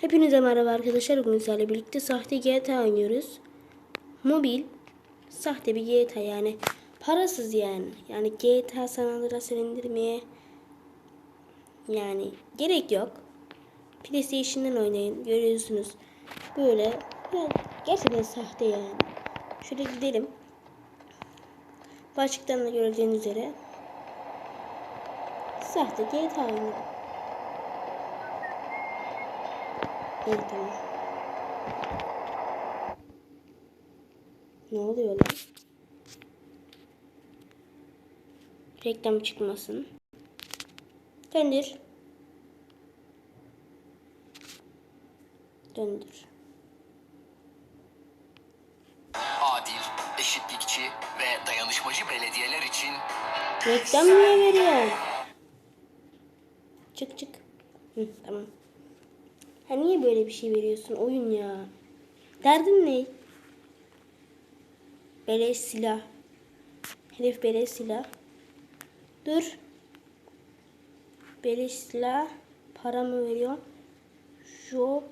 Hepinize merhaba arkadaşlar. Bugün sizlerle birlikte sahte GTA oynuyoruz. Mobil, sahte bir GTA yani. Parasız yani. Yani GTA San Andreas indirmeye yani gerek yok. PlayStation'dan oynayın. Görüyorsunuz. Böyle ya, gerçekten sahte yani. Şöyle gidelim. Başlıktan da göreceğiniz üzere sahte GTA oynuyorum. Evet tamam. Ne oluyor lan? Reklam çıkmasın. Döndür. Döndür. adil, eşitlikçi ve dayanışmacı belediyeler için Reklam niye veriyorsun? Çık çık. Hı, tamam. Ha niye böyle bir şey veriyorsun oyun ya? Derdin ne? Beleş silah. Hedef beleş silah. Dur. Beleş silah. Para mı veriyor? Şu.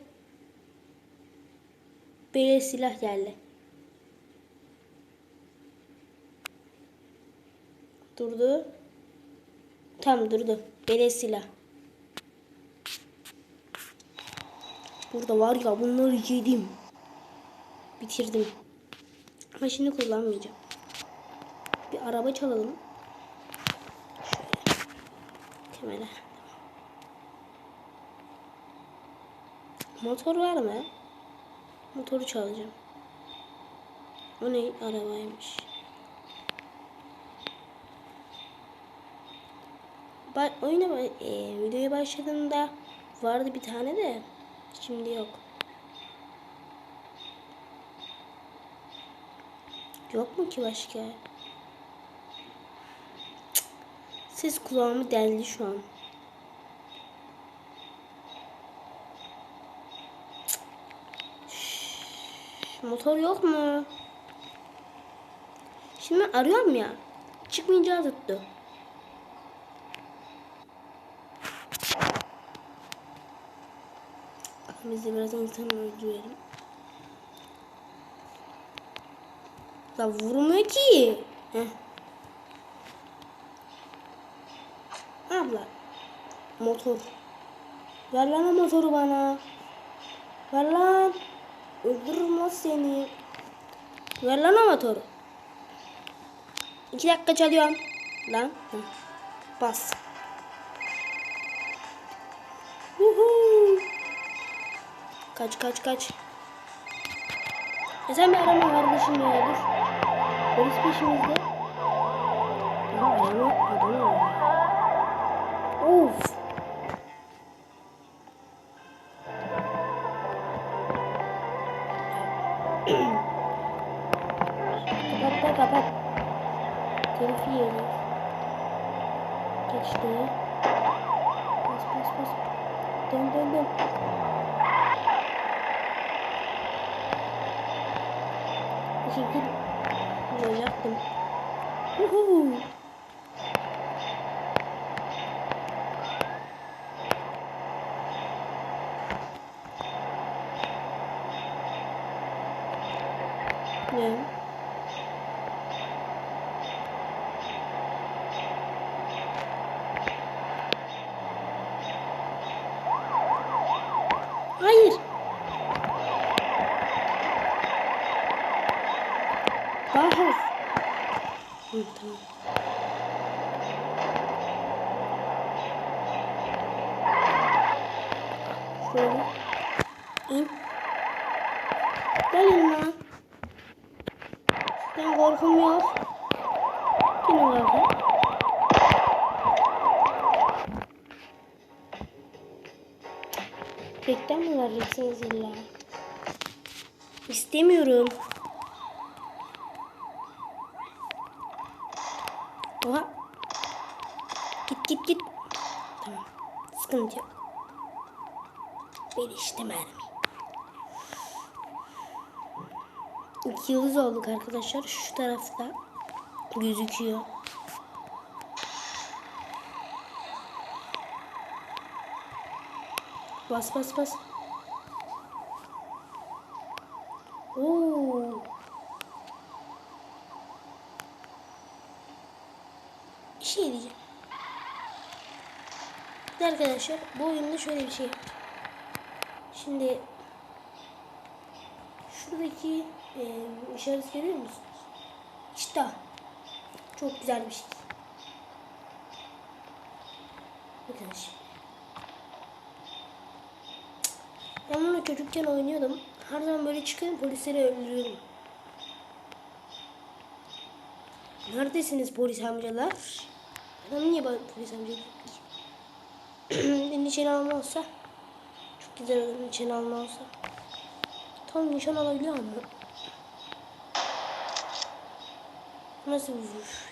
Beleş silah geldi. Durdu. Tam durdu. Beleş silah. Burada var ya bunları yedim. Bitirdim. Ama şimdi kullanmayacağım. Bir araba çalalım. Şöyle. Kamera. Motor var mı? Motoru çalacağım. O ne? Arabaymış. Ben oyuna e, videoya başladığımda vardı bir tane de şimdi yok. Yok mu ki başka? Cık. Ses kulağımı deldi şu an. Motor yok mu? Şimdi arıyorum ya. Çıkmayacağı tuttu. Biz de biraz insan öldürelim. La vurmuyor ki. Heh. Abla. Motor. Ver lan o motoru bana. Ver lan. Öldürürüm lan seni. Ver lan o motoru. İki dakika çalıyorum. Lan. Heh. Bas. Kaç kaç kaç. E sen bir arama kardeşim ya dur. Polis peşimizde. Aha arama adamı var. Teşekkür olacaktım. Uhu. Ne? Hayır. Daha hızlı. Hı, tamam. Şöyle. İn. Gelin lan. Ben korkum yok. Yine var. Reklam mı vereceksiniz illa? İstemiyorum. Oha. Git git git. Tamam. Sıkıntı yok. Ben işte mermi. İki yıldız olduk arkadaşlar. Şu tarafta gözüküyor. Bas bas bas. Oo. Bir şey diyeceğim. Bir de arkadaşlar bu oyunda şöyle bir şey. Şimdi şuradaki e, işaret görüyor musunuz? İşte çok güzel bir şey. Bakın şimdi. Ben bunu çocukken oynuyordum. Her zaman böyle çıkıyorum polisleri öldürüyorum. Neredesiniz polis amcalar? Ben niye polis amca diyorum ki? Bir nişan alma olsa çok güzel olur nişan alma olsa. Tam nişan alabiliyor mu? Nasıl bir vuruş?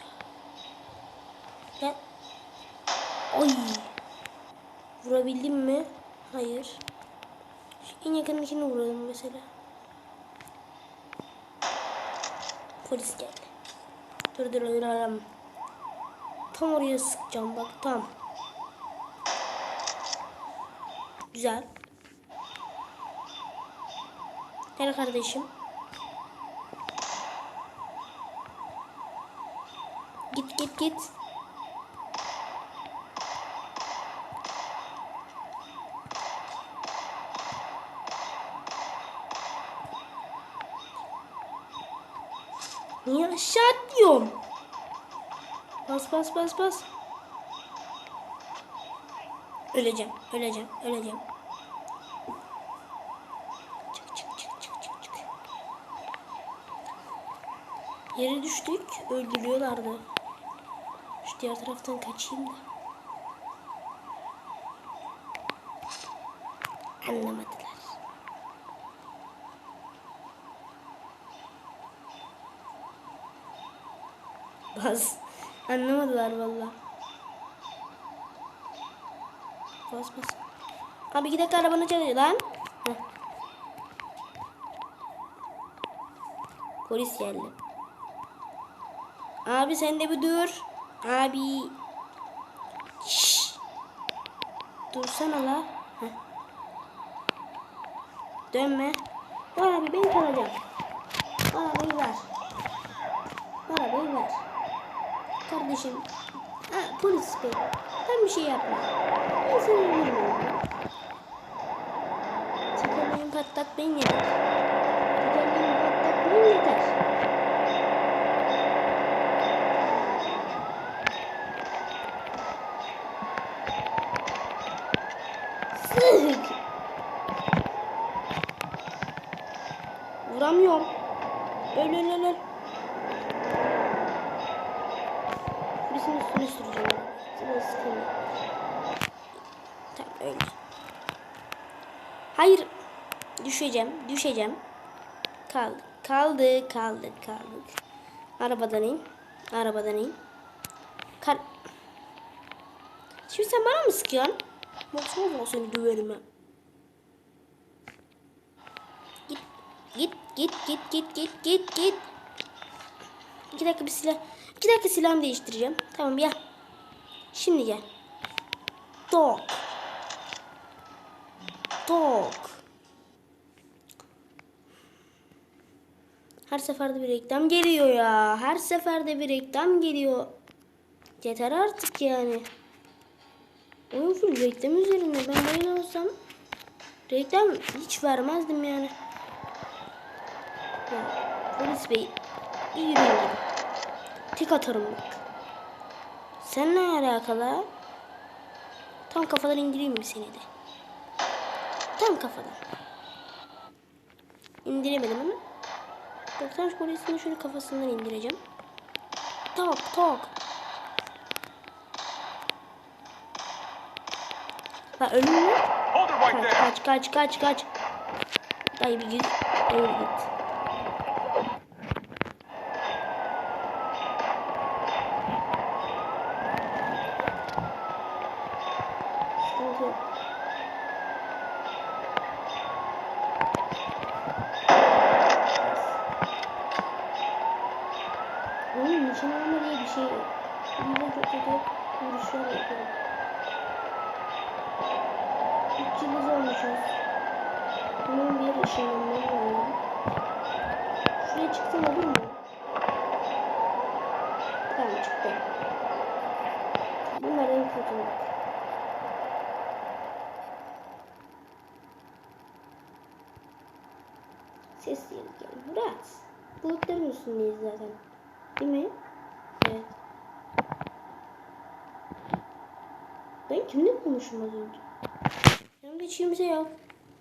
Ya. Ay. Vurabildim mi? Hayır. Şu en yakındakini vuralım mesela. Polis geldi. Dur dur dur Tam oraya sıkacağım bak tam. Güzel. Gel kardeşim. Git git git. Niye aşağı atlıyorum? Bas bas bas bas. Öleceğim, öleceğim, öleceğim. Çık çık çık çık çık çık. Yere düştük, öldürüyorlardı. Şu diğer taraftan kaçayım da. Anlamadılar. Bas. Anlamadılar valla. Bas bas. Abi iki dakika arabanı çalıyor lan. Polis geldi. Abi sen de bir dur. Abi. Şşş. Dursana la. Heh. Dönme. Var abi ben çalacağım. Arabayı ver. Arabayı ver. Kardeşim. Ha, polis bey. Ben bir şey yapma. Ben seni bilmiyorum. Tekerleğin patlak ben yeter. Tekerleğin patlak ben yeter. kaldık kaldık kaldık. Arabadan in. Arabadan in. Kar Şimdi sen bana mı sıkıyorsun? Baksana ben seni döverim ha. Git git git git git git git git. İki dakika bir silah. İki dakika silahımı değiştireceğim. Tamam gel. Şimdi gel. Dog. Dog. Her seferde bir reklam geliyor ya. Her seferde bir reklam geliyor. Yeter artık yani. Oyun full reklam üzerinde. Ben böyle olsam reklam hiç vermezdim yani. Ya, polis bey bir yürüyün. Tek atarım bak. Sen ne alakalı? Tam kafadan indireyim mi seni de? Tam kafadan. İndiremedim ama. 90 kolyesini şöyle kafasından indireceğim. Tak tak. Bak ölüm mü? Kaç kaç kaç kaç. Dayı bir git. Öyle git. Oğlum nişan alma diye bir şey yok. Bundan çok kötü vuruşlar yapıyorum. Üç yıldız olmuşuz. Bunun bir ışınlanma var. şuraya çıksam olur mu? Tamam çıktı. Bunlardan kurtulduk. Ses değil yani. Rahat. Bulutların üstündeyiz zaten. Değil mi? Evet. Ben kimle konuştum az önce? Yanımda hiç kimse yok.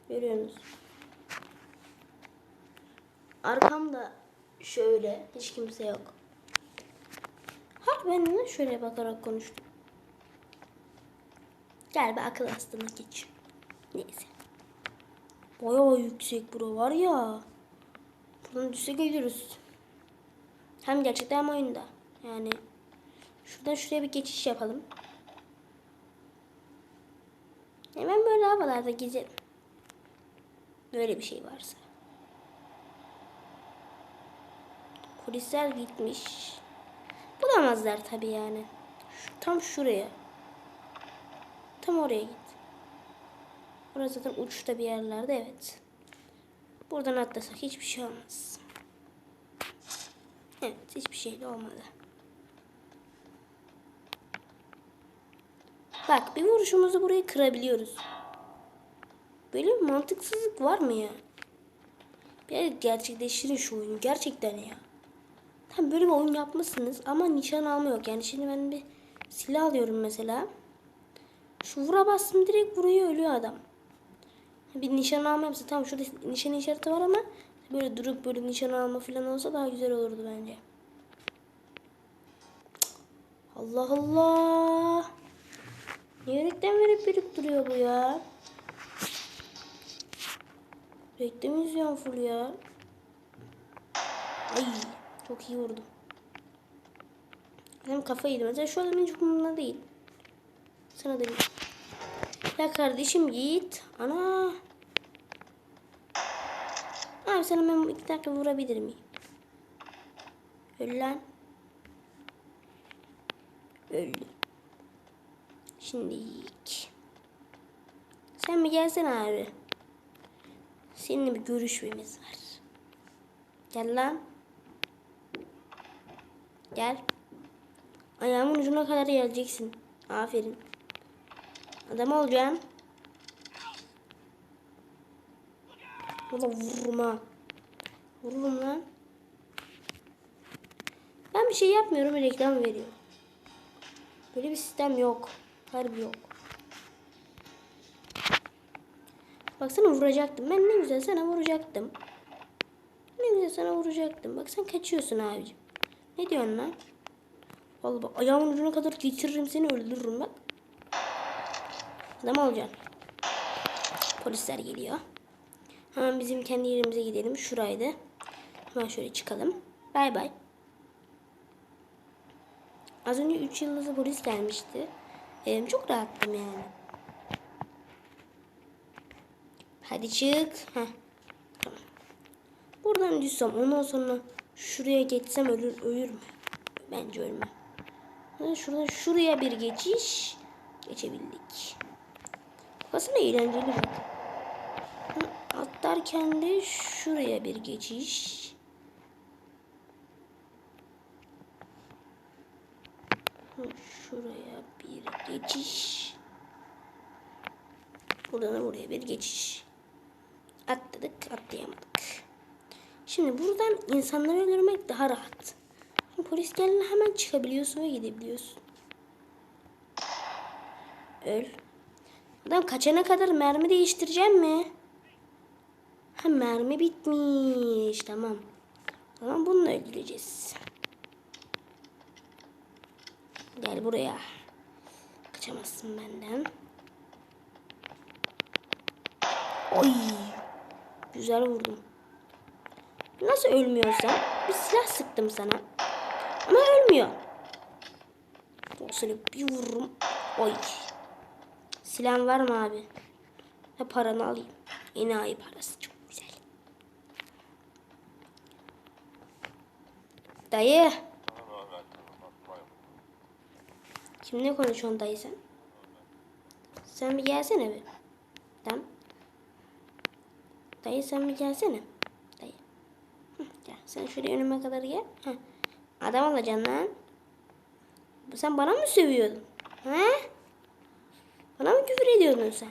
Görüyorsunuz. Arkamda şöyle hiç kimse yok. Hak ben de şöyle bakarak konuştum. Gel be akıl hastana geç. Neyse. Bayağı yüksek bura var ya. Buradan düşse geliriz. Hem gerçekten hem oyunda. Yani şuradan şuraya bir geçiş yapalım. Hemen böyle havalarda gezelim. Böyle bir şey varsa. Polisler gitmiş. Bulamazlar tabii yani. Şu, tam şuraya. Tam oraya git. Orası zaten uçta bir yerlerde evet. Buradan atlasak hiçbir şey olmaz. Evet hiçbir şey de olmadı. Bak bir vuruşumuzu burayı kırabiliyoruz. Böyle bir mantıksızlık var mı ya? Bir gerçekleştirin şu oyunu gerçekten ya. Tam böyle bir oyun yapmışsınız ama nişan alma yok. Yani şimdi ben bir silah alıyorum mesela. Şu vura bastım direkt vuruyor ölüyor adam. Bir nişan alma yapsa tamam şurada nişan işareti var ama böyle durup böyle nişan alma falan olsa daha güzel olurdu bence. Allah Allah. Niye reklam verip verip duruyor bu ya? Reklam izliyorum full ya. Ay çok iyi vurdum. Hem kafa yedim. Mesela şu adam hiç umurumda değil. Sana da bir. Ya kardeşim git. Ana. Abi sana ben iki dakika vurabilir miyim? Öl lan. Öldü. Şimdi Sen bir gelsene abi. Seninle bir görüşmemiz var. Gel lan. Gel. Ayağımın ucuna kadar geleceksin. Aferin. Adam olacaksın. Valla vururum. Vururum lan. Ben bir şey yapmıyorum reklam veriyor. Böyle bir sistem yok. Harbi yok. Baksana vuracaktım. Ben ne güzel sana vuracaktım. Ne güzel sana vuracaktım. Bak sen kaçıyorsun abicim. Ne diyorsun lan? Vallahi bak ayağımın ucuna kadar getiririm seni öldürürüm bak. Adam olacaksın. Polisler geliyor. Hemen bizim kendi yerimize gidelim. Şuraydı. Hemen şöyle çıkalım. Bay bay. Az önce 3 yıldızlı polis gelmişti. Ee, çok rahattım yani. Hadi çık. Heh. Buradan düşsem ondan sonra şuraya geçsem ölür, ölür mü? Bence ölmem. Ha, Şuradan şuraya bir geçiş geçebildik. Aslında eğlenceli bak. Atlarken de şuraya bir geçiş. Şuraya bir geçiş. Buradan da buraya bir geçiş. Atladık, atlayamadık. Şimdi buradan insanları öldürmek daha rahat. Polis geldiğinde hemen çıkabiliyorsun ve gidebiliyorsun. Öl. Adam kaçana kadar mermi değiştireceğim mi? Ha mermi bitmiş. Tamam. Tamam bununla öldüreceğiz. Gel buraya. Kaçamazsın benden. Oy. Güzel vurdum. Nasıl ölmüyorsan bir silah sıktım sana. Ama ölmüyor. Seni bir vururum. Oy. Silahın var mı abi? Ha paranı alayım. Enayi parası çok güzel. Dayı. Kimle konuşuyorsun dayı sen? Sen bir gelsene bir. Tamam. Dayı sen bir gelsene. Dayı. Hı, gel. Sen şöyle önüme kadar gel. Heh. Adam olacaksın lan. Sen bana mı sövüyordun? He? Bana mı küfür ediyordun sen?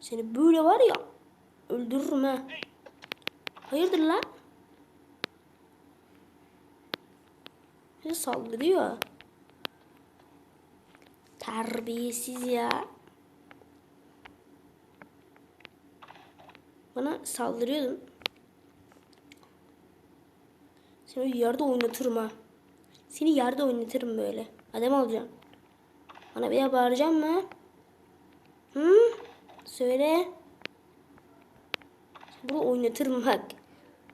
Seni böyle var ya öldürürüm ha. Hayırdır lan? Bize saldırıyor. Terbiyesiz ya. Bana saldırıyordun. Seni yerde oynatırım ha. Seni yerde oynatırım böyle. Adam olacağım. Bana bir daha bağıracağım mı? Hı? Söyle. Bunu oynatırım bak.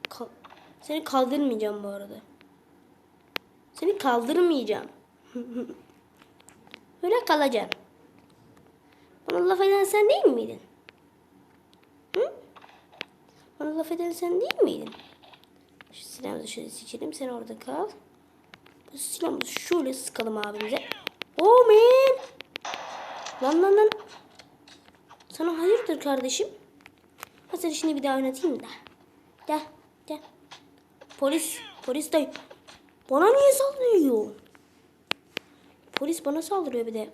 Ka- Seni kaldırmayacağım bu arada. Seni kaldırmayacağım. Böyle kalacaksın. Bana laf eden sen değil miydin? Hı? Bana laf eden sen değil miydin? Şu silahımızı şöyle seçelim. Sen orada kal. Bu silahımızı şöyle sıkalım abimize. Oh man. Lan lan lan. Sana hayırdır kardeşim? Ha seni şimdi bir daha oynatayım da. Gel gel. Polis. Polis dayı. Bana niye saldırıyor? Polis bana saldırıyor bir de.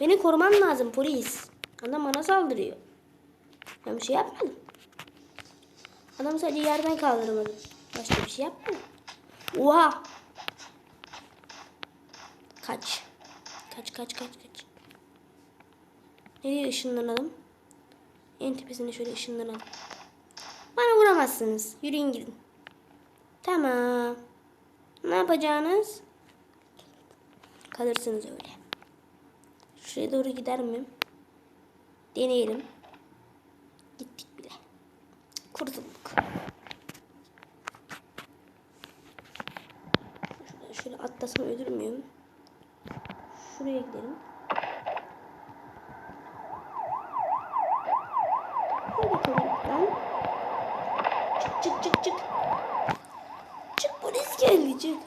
Beni koruman lazım polis. Adam bana saldırıyor. Ben bir şey yapmadım. Adam sadece yerden kaldırmadım. Başka bir şey yapmadım. Oha. Kaç. Kaç kaç kaç kaç. Nereye ışınlanalım? En tepesine şöyle ışınlanalım. Bana vuramazsınız. Yürüyün gidin. Tamam. Ne yapacağınız? Kalırsınız öyle. Şuraya doğru gider mi? Deneyelim. Gittik bile. Kurtulduk. Şuraya şöyle atlasam ölür müyüm? Şuraya gidelim. Hadi bakalım lan. Çık çık çık çık. Çık polis geldi çık.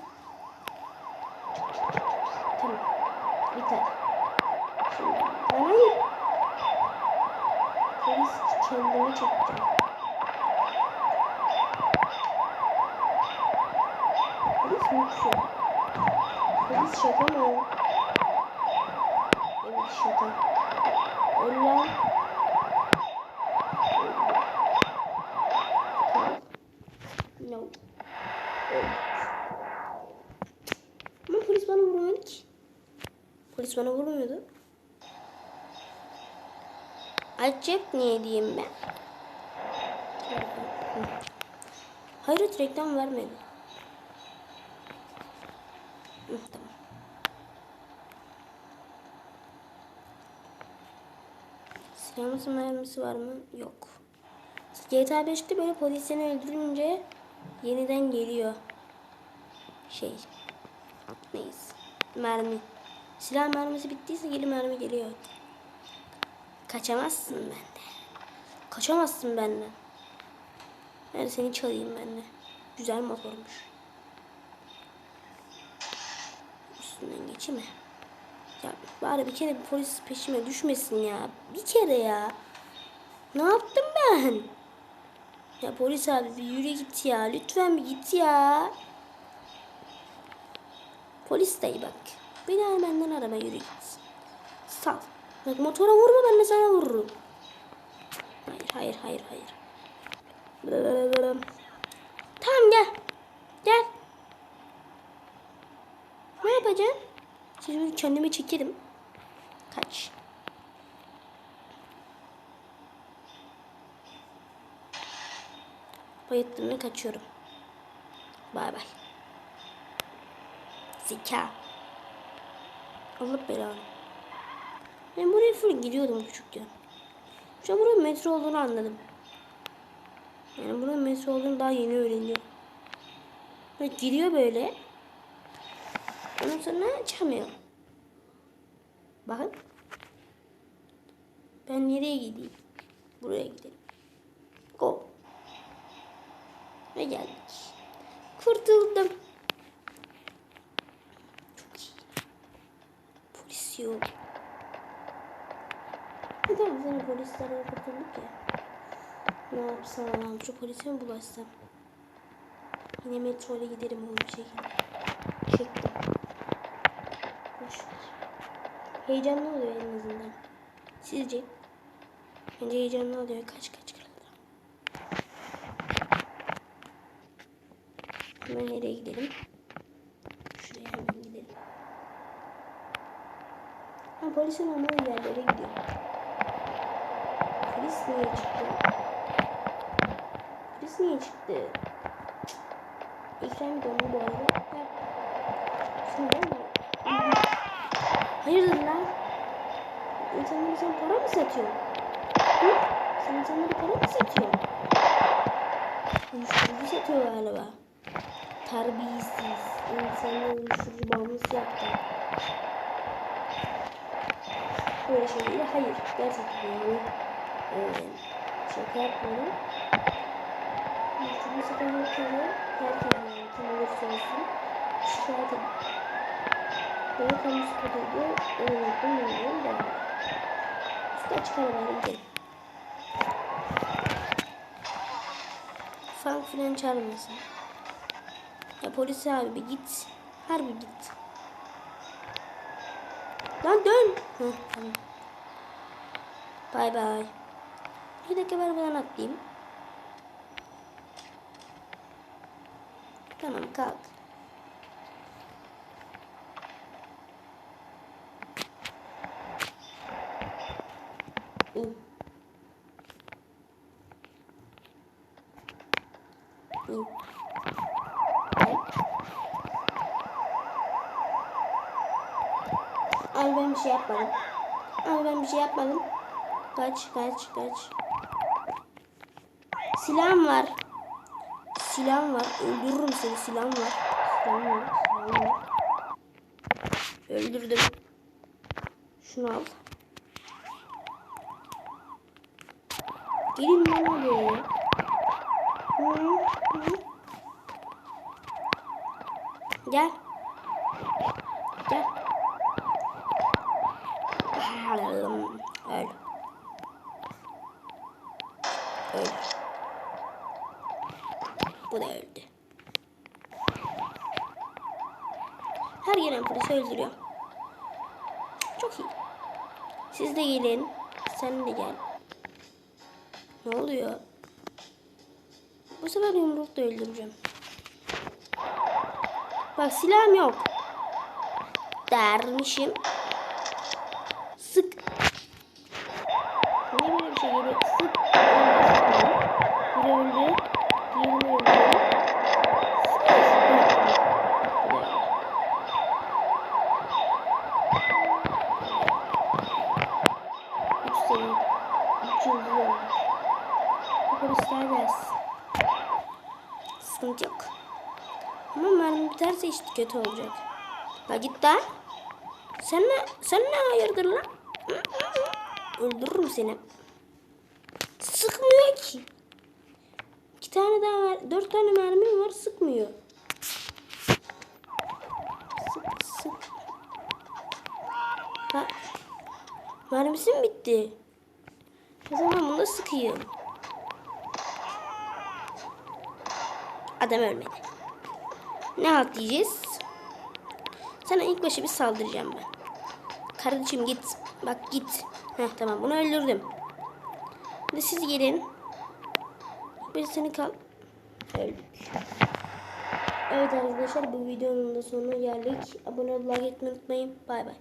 Tamam. Biter. Şimdi ben hayır. Polis kendimi çekeceğim. Polis mi uçuyor? Polis şaka mı? Evet şaka. Öl lan. No. Evet. Ama polis bana vurmuyordu ki. Polis bana vurmuyordu. Acep niye diyeyim ben? Hayır reklam vermedi. Silahımızın mermisi var mı? Yok. GTA 5'te böyle polisini öldürünce yeniden geliyor. Şey. Neyse. Mermi. Silah mermisi bittiyse geri mermi geliyor. Kaçamazsın benden. Kaçamazsın benden. Hadi seni çalayım ben de. Güzel motormuş. Üstünden geçeyim mi? Ya bari bir kere bir polis peşime düşmesin ya. Bir kere ya. Ne yaptım ben? Ya polis abi bir yürü git ya. Lütfen bir git ya. Polis dayı bak. Beni benden araba yürü git. Sal. Bak motora vurma ben de sana vururum. Hayır hayır hayır hayır. Tamam gel. Gel. Ne yapacaksın? Şimdi kendimi çekerim. Kaç. Bayıttığımda kaçıyorum. Bay bay. Zeka. Allah belanı. Ben buraya full giriyordum küçükken. Şu an buranın metro olduğunu anladım. Yani buranın metro olduğunu daha yeni öğreniyorum. Böyle giriyor böyle. Ondan sonra çıkamıyor. Bakın. Ben nereye gideyim? Buraya gidelim. Go. Ve geldik. Kurtuldum. Çok iyi. Polis yok. Neden biz hani polislerden kurtulduk ya? Ne yapsam lan? Şu polise mi bulaşsam? Yine metroyla giderim oğlum bir şekilde. Çektim. Boş ver. Heyecanlı oluyor en azından. Sizce? Bence heyecanlı oluyor. Kaç kaç kaldı. Hemen nereye gidelim? Şuraya hemen gidelim. Ha polisin olmadığı yerlere gidiyor. Polis niye çıktı? Polis niye çıktı? Ekran bir dondu bu arada. Değil mi? Hayırdır lan? İnsanlara sen para mı satıyorsun? Hı? Sen insanlara para mı satıyorsun? Uyuşturucu satıyor galiba. Terbiyesiz. İnsanları uyuşturucu bağımlısı yaptı. Böyle şeyleri hayır. Gerçekten yani. Ee, şaka yapmıyorum. Herkese, herkese yani kim olursa olsun şikayet edin. Böyle kamu. Onu yaptım bilmiyorum da. Üstü açık arabayla gidelim. Funk filan çağırmasın. Ya polis abi bir git. Harbi git. Lan dön. Hı, tamam. Bay bay. Bir dakika ben buradan atlayayım. Tamam kalk. İn. İn. Abi ben bir şey yapmadım. Abi ben bir şey yapmadım. Kaç kaç kaç. Silahım var. Silahım var. Öldürürüm seni. Silahım var. Silahım var. Silahım var. Öldürdüm. Şunu al. Gelin hı. Gel. Gel. Öl. Öl. Bu da öldü. Her gelen polisi öldürüyor. Çok iyi. Siz de gelin. Sen de gel. Ne oluyor? Bu sefer yumrukla öldüreceğim. Bak silahım yok. Dermişim. Sık. Niye böyle bir şey geliyor? Sık. Biri öldü. Diğerini öldü. Sık. Bu da öldü. Üç seviye. Üç yıldız olmuş. Bu polisler gelsin. Sıkıntı yok. Ama mermi biterse işte kötü olacak. La git lan. Sen ne, sen ne hayırdır lan? Öldürürüm seni. Sıkmıyor ki. İki tane daha var. Dört tane mermim var sıkmıyor. Sık sık. Ha. Mermisi mi bitti? O zaman bunu sıkayım. Adam ölmedi. Ne halt diyeceğiz? Sana ilk başta bir saldıracağım ben. Kardeşim git. Bak git. Heh tamam bunu öldürdüm. Şimdi siz gelin. Bir seni kal. Öldük. Evet arkadaşlar bu videonun da sonuna geldik. Abone olmayı like unutmayın. Bay bay.